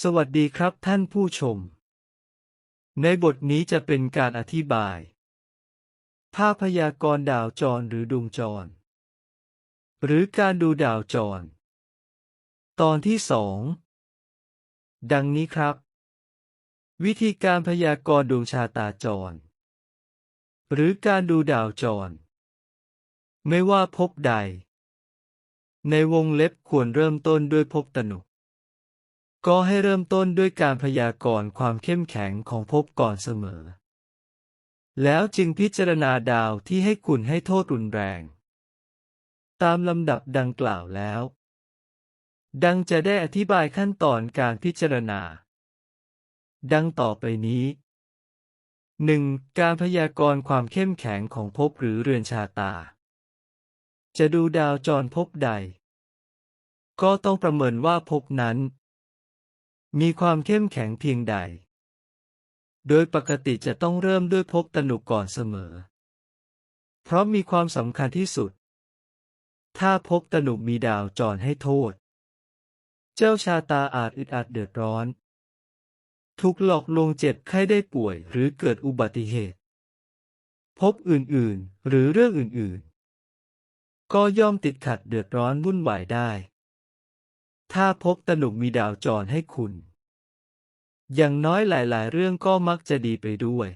สวัสดีครับท่านผู้ชม ในบทนี้จะเป็นการอธิบาย ภาพพยากรณ์ดาวจรหรือดวงจร หรือการดูดาวจร ตอนที่สองดังนี้ครับ วิธีการพยากรณ์ดวงชาตาจร หรือการดูดาวจร ไม่ว่าพบใด ในวงเล็บควรเริ่มต้นด้วยภพตนุ ก็ให้เริ่มต้นด้วยการพยากรณ์ความเข้มแข็งของภพก่อนเสมอ แล้วจึงพิจารณาดาวที่ให้คุณให้โทษรุนแรง ตามลำดับดังกล่าวแล้ว ดังจะได้อธิบายขั้นตอนการพิจารณา ดังต่อไปนี้ 1. การพยากรณ์ความเข้มแข็งของภพหรือเรือนชาตา จะดูดาวจรภพใด ก็ต้องประเมินว่าภพนั้น มีความเข้มแข็งเพียงใด โดยปกติจะต้องเริ่มด้วยภพตนุก่อนเสมอ เพราะมีความสำคัญที่สุด ถ้าภพตนุมีดาวจรให้โทษ เจ้าชาตาอาจอึดอัดเดือดร้อน ถูกหลอกลวงเจ็บไข้ได้ป่วยหรือเกิดอุบัติเหตุ พบอื่นๆ หรือเรื่องอื่นๆ ก็ย่อมติดขัดเดือดร้อนวุ่นวายได้ ถ้าพบตนุมีดาวจรให้คุณ อย่างน้อยหลาย ๆ เรื่องก็มักจะดีไปด้วย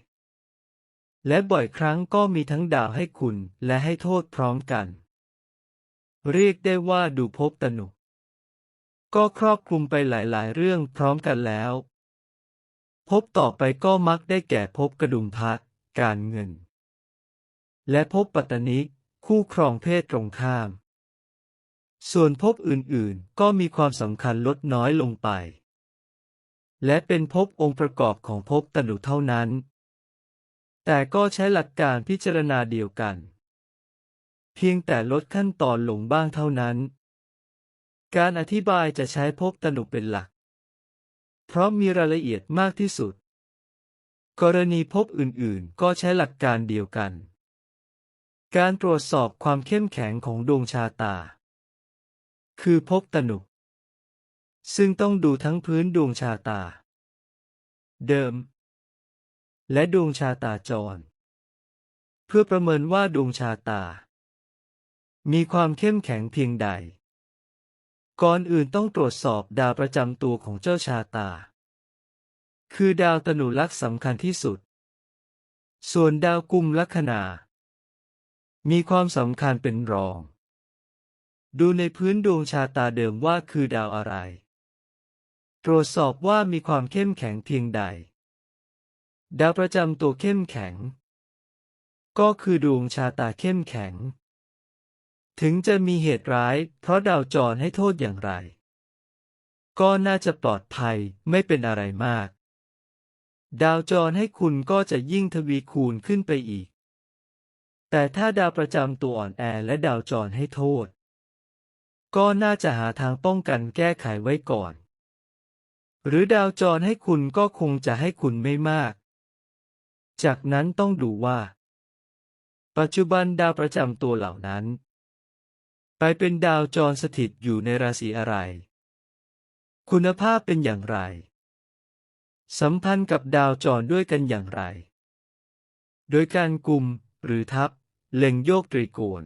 และบ่อยครั้งก็มีทั้งดาวให้คุณและให้โทษพร้อมกัน เรียกได้ว่าดูพบตนุก็ครอบคลุมไปหลาย ๆ เรื่องพร้อมกันแล้ว พบต่อไปก็มักได้แก่พบกระดุมพัดการเงิน และพบปัตตนิคู่ครองเพศตรงข้าม ส่วนพบอื่นๆ ก็มีความสำคัญลดน้อยลงไป และเป็นพบองค์ประกอบของพบตนุเท่านั้น แต่ก็ใช้หลักการพิจารณาเดียวกัน เพียงแต่ลดขั้นตอนลงบ้างเท่านั้น การอธิบายจะใช้พบตนุเป็นหลัก เพราะมีรายละเอียดมากที่สุด กรณีพบอื่นๆ ก็ใช้หลักการเดียวกัน การตรวจสอบความเข้มแข็งของดวงชาตา คือพบตนุ ซึ่งต้องดูทั้งพื้นดวงชาตา เดิม และดวงชาตาจร เพื่อประเมินว่าดวงชาตา มีความเข้มแข็งเพียงใด ก่อนอื่นต้องตรวจสอบดาวประจำตัวของเจ้าชาตา คือดาวตนุลักษ์สำคัญที่สุด ส่วนดาวกุมลัคนา มีความสำคัญเป็นรอง ดูในพื้นดวงชาตาเดิมว่าคือดาวอะไร ตรวจสอบว่ามีความเข้มแข็งเพียงใด ดาวประจำตัวเข้มแข็ง ก็คือดวงชาตาเข้มแข็ง ถึงจะมีเหตุร้าย เพราะดาวจรให้โทษอย่างไร ก็น่าจะปลอดภัยไม่เป็นอะไรมาก ดาวจรให้คุณก็จะยิ่งทวีคูณขึ้นไปอีก แต่ถ้าดาวประจำตัวอ่อนแอและดาวจรให้โทษ ก็น่าจะหาทางป้องกันแก้ไขไว้ก่อน หรือดาวจรให้คุณก็คงจะให้คุณไม่มาก จากนั้นต้องดูว่า ปัจจุบันดาวประจำตัวเหล่านั้น ไปเป็นดาวจรสถิตอยู่ในราศีอะไร คุณภาพเป็นอย่างไร สัมพันธ์กับดาวจรด้วยกันอย่างไร โดยการกลุ่มหรือทับเล็งโยกตรีโกณ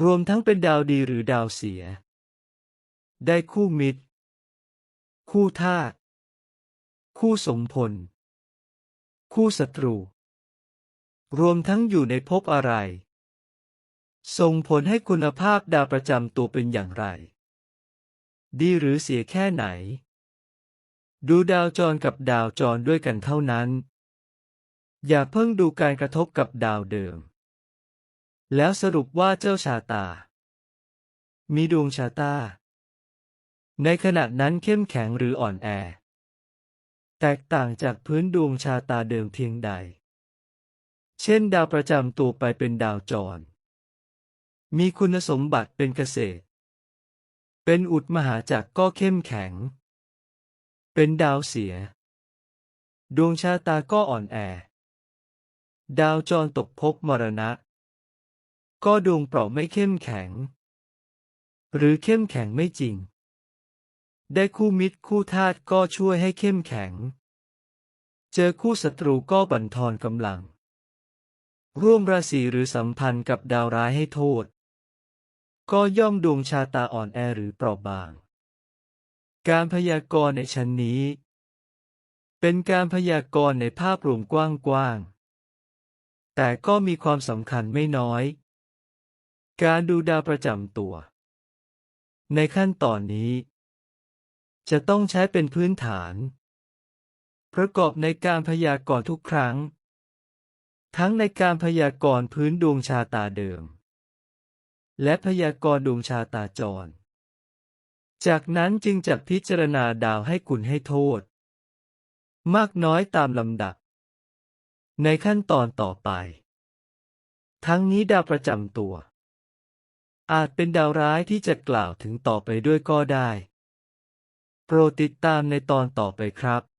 รวมทั้งเป็นดาวดีหรือดาวเสีย ได้คู่มิตร คู่ธาตุคู่สมพล คู่ศัตรู รวมทั้งอยู่ในภพอะไร ส่งผลให้คุณภาพดาวประจำตัวเป็นอย่างไร ดีหรือเสียแค่ไหน ดูดาวจรกับดาวจรด้วยกันเท่านั้น อย่าเพิ่งดูการกระทบกับดาวเดิม แล้วสรุปว่าเจ้าชาตา มีดวงชาตา ในขณะนั้นเข้มแข็งหรืออ่อนแอ แตกต่างจากพื้นดวงชาตาเดิมเพียงใด เช่นดาวประจำตัวไปเป็นดาวจร มีคุณสมบัติเป็นเกษตร เป็นอุดมหาจักรก็เข้มแข็ง เป็นดาวเสีย ดวงชาตาก็อ่อนแอ ดาวจรตกภพมรณะ ก็ดวงเปราะไม่เข้มแข็ง หรือเข้มแข็งไม่จริง ได้คู่มิตรคู่ธาตุก็ช่วยให้เข้มแข็ง เจอคู่ศัตรูก็บั่นทอนกำลัง ร่วมราศีหรือสัมพันธ์กับดาวร้ายให้โทษ ก็ย่อมดวงชาตาอ่อนแอหรือเปราะบาง การพยากรณ์ในชั้นนี้ เป็นการพยากรณ์ในภาพรวมกว้างๆแต่ก็มีความสำคัญไม่น้อย การดูดาวประจำตัว ในขั้นตอนนี้ จะต้องใช้เป็นพื้นฐาน ประกอบในการพยากรณ์ทุกครั้ง ทั้งในการพยากรณ์พื้นดวงชาตาเดิม และพยากรณ์ดวงชาตาจร จากนั้นจึงจะพิจารณาดาวให้คุณให้โทษ มากน้อยตามลำดับ ในขั้นตอนต่อไป ทั้งนี้ดาวประจำตัว อาจเป็นดาวร้ายที่จะกล่าวถึงต่อไปด้วยก็ได้ โปรดติดตามในตอนต่อไปครับ